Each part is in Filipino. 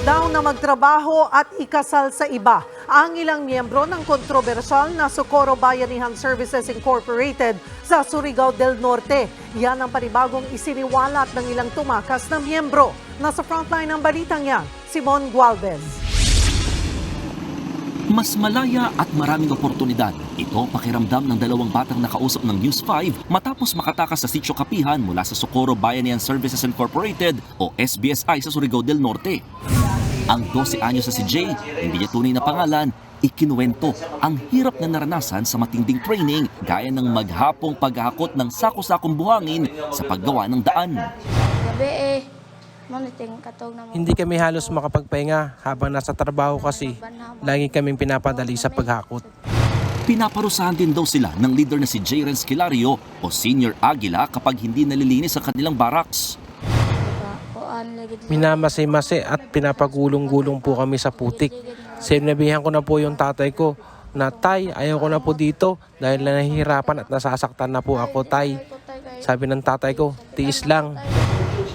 daw na magtrabaho at ikasal sa iba ang ilang miyembro ng kontrobersyal na Socorro Bayanihan Services Incorporated sa Surigao del Norte. Yan ang panibagong isiniwalat ng ilang tumakas na miyembro. Nasa frontline ng balitang yan, Simon Gualvez. Mas malaya at maraming oportunidad. Ito pakiramdam ng dalawang batang nakausap ng News 5 matapos makatakas sa Sitio Kapihan mula sa Socorro Bayanihan Services Incorporated o SBSI sa Surigao del Norte. Ang 12 anyos na si Jay, hindi niya tunay na pangalan, ikinuwento ang hirap na naranasan sa matinding training gaya ng maghapong paghahakot ng sako-sakong buhangin sa paggawa ng daan. Gabi eh. Hindi kami halos makapagpahinga habang nasa trabaho kasi lagi kaming pinapadali sa paghakot. Pinaparusahan din daw sila ng leader na si J. Renz Kilario o Senior Aguila kapag hindi nalilinis ang kanilang barracks. Minamase-mase at pinapagulong-gulong po kami sa putik. Sinabihan ko na po yung tatay ko na tay, ayaw ko na po dito dahil na nahihirapan at nasasaktan na po ako tay. Sabi ng tatay ko, tiis lang.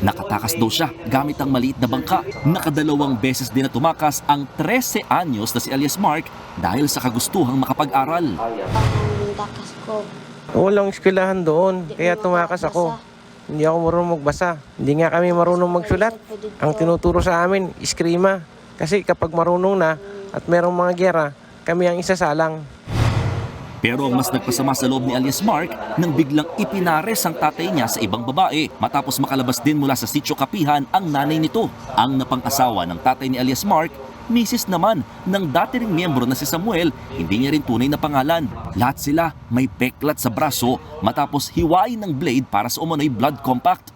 Nakatakas daw siya gamit ang maliit na bangka. Nakadalawang beses din na tumakas ang 13 anyos na si alias Mark dahil sa kagustuhang makapag-aral. Ang takas ko. Walang eskwelahan doon, kaya tumakas ako. Hindi ako marunong magbasa. Hindi nga kami marunong magsulat. Ang tinuturo sa amin, iskrima. Kasi kapag marunong na at merong mga gera, kami ang isasalang. Pero ang mas nagpasama sa loob ni alias Mark nang biglang ipinares ang tatay niya sa ibang babae matapos makalabas din mula sa sitio kapihan ang nanay nito. Ang napang-asawa ng tatay ni alias Mark, misis naman ng dati ring miyembro na si Samuel, hindi niya rin tunay na pangalan. Lahat sila may peklat sa braso matapos hiwain ng blade para sa umano'y blood compact.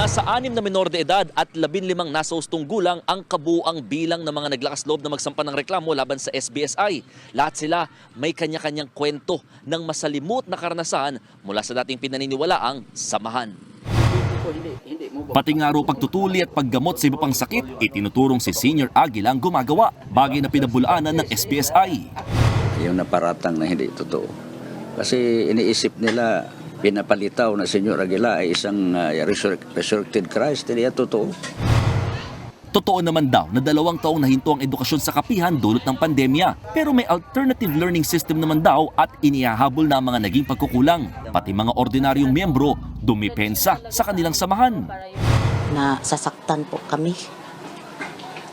Nasa anim na minor de edad at labin limang nasa ustong gulang ang kabuang bilang ng mga naglakas loob na magsampa ng reklamo laban sa SBSI. Lahat sila may kanya-kanyang kwento ng masalimut na karanasan mula sa dating pinaniniwalaang samahan. Pati nga raw pagtutuli at paggamot sa iba pang sakit, itinuturong si Senior Aguila ang gumagawa, bagay na pinabulaanan ng SBSI. yung naparatang na hindi totoo. Kasi iniisip nila pinapalitaw na Senyor Aguila ay isang uh, resur- resurrected Christ. Hindi yan totoo. Totoo naman daw na dalawang taong nahinto ang edukasyon sa kapihan dulot ng pandemya. Pero may alternative learning system naman daw at inihahabol na mga naging pagkukulang. Pati mga ordinaryong miyembro dumipensa sa kanilang samahan. na sasaktan po kami.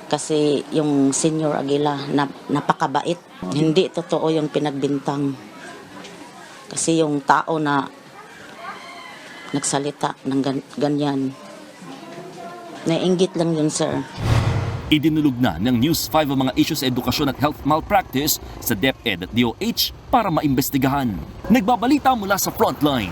Kasi yung Senior Aguila, na, napakabait. Hindi totoo yung pinagbintang. Kasi yung tao na nagsalita ng gan- ganyan, nainggit lang yun, sir. Idinulog na ng News 5 ang mga issues sa edukasyon at health malpractice sa DepEd at DOH para maimbestigahan. Nagbabalita mula sa frontline,